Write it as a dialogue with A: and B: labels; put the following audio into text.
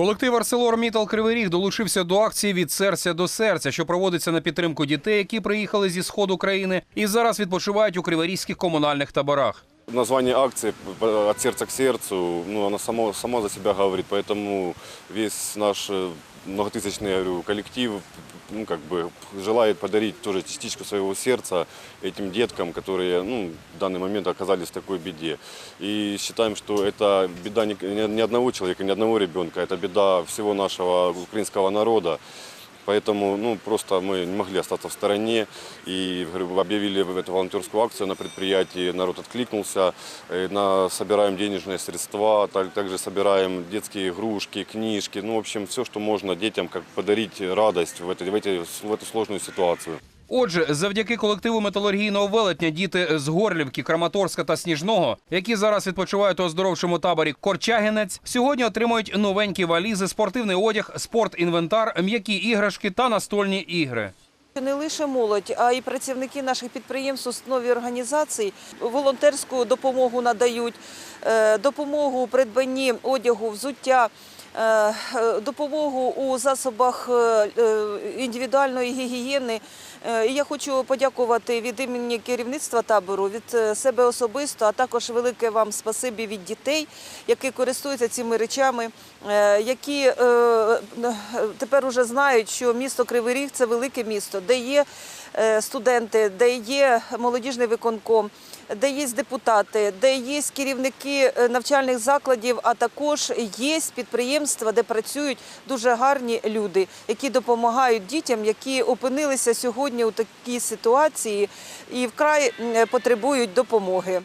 A: Колектив ArcelorMittal Кривий Ріг долучився до акції від серця до серця, що проводиться на підтримку дітей, які приїхали зі сходу країни і зараз відпочивають у криворізьких комунальних таборах.
B: Название акции «От сердца к сердцу», ну, оно само, само за себя говорит, поэтому весь наш э, многотысячный говорю, коллектив ну, как бы, желает подарить тоже частичку своего сердца этим деткам, которые ну, в данный момент оказались в такой беде. И считаем, что это беда не, не одного человека, не одного ребенка, это беда всего нашего украинского народа. Поэтому ну, просто мы не могли остаться в стороне и говорю, объявили эту волонтерскую акцию на предприятии, народ откликнулся, Э, на, собираем денежные средства, так- также собираем детские игрушки, книжки, ну, в общем, все, что можно детям, как подарить радость в, этой, в, этой, в эту сложную ситуацию.
A: Отже, завдяки колективу металургійного велетня діти з Горлівки, Краматорська та Сніжного, які зараз відпочивають у оздоровчому таборі Корчагінець, сьогодні отримують новенькі валізи, спортивний одяг, спортінвентар, м'які іграшки та настольні ігри.
C: Не лише молодь, а й працівники наших підприємств, установ і організацій волонтерську допомогу надають, е, допомогу у придбанні одягу, взуття, допомогу у засобах е, е, індивідуальної гігієни. Е, І я хочу подякувати від імені керівництва табору, від е, себе особисто, а також велике вам спасибі від дітей, які користуються цими речами, е, які е, е, тепер уже знають, що місто Кривий Ріг це велике місто, де є е, студенти, де є молодіжний виконком, де є депутати, де є керівники е, навчальних закладів, а також є підприємства, де працюють дуже гарні люди, які допомагають дітям, які опинилися сьогодні у такій ситуації і вкрай потребують допомоги.